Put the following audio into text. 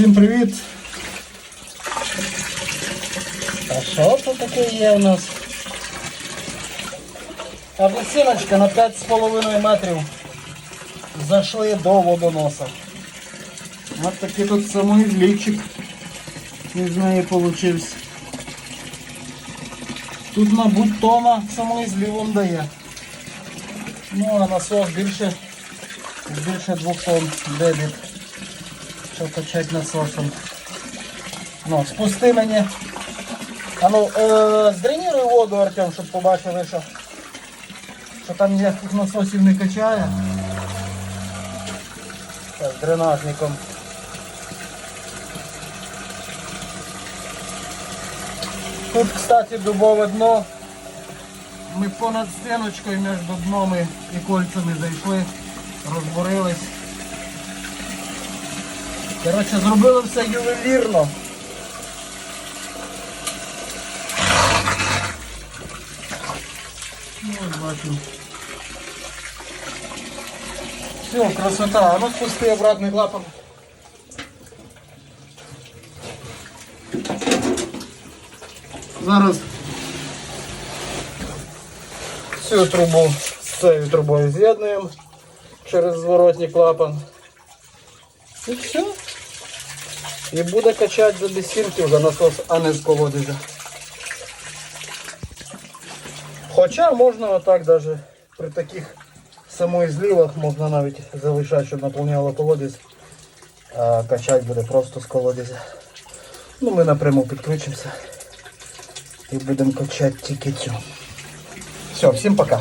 Всім привіт! А що це таке є у нас? Апельсиночка на 5,5 метрів. Зайшли до водоноса. Ось такий тут самий лічик із неї получився. Тут, мабуть, тона самий злівом дає. Ну а насос більше, більше двох тонн дебіт. Що качать насосом. Ну, спусти мені. А ну, е, здреніруй воду, Артем, щоб побачили, що, що там ніяких насосів не качає. Так, дренажником. Тут, кстати, дубове дно. Ми понад стіночкою між дном і кольцями зайшли, розбурились. Коротше, зробили все ювелірно. Ну, бачимо. Все, красота. А ну спусти обратний клапан. Зараз цю трубу з цією трубою з'єднуємо через зворотній клапан. І все. І буде качати до десятки вже насос, а не з колодязя. Хоча можна отак даже при таких самої зливах можна навіть залишати, щоб наповняло колодязь, а качати буде просто з колодязя. Ну ми напряму підключимося і будемо качати тільки цю. Все, всім пока.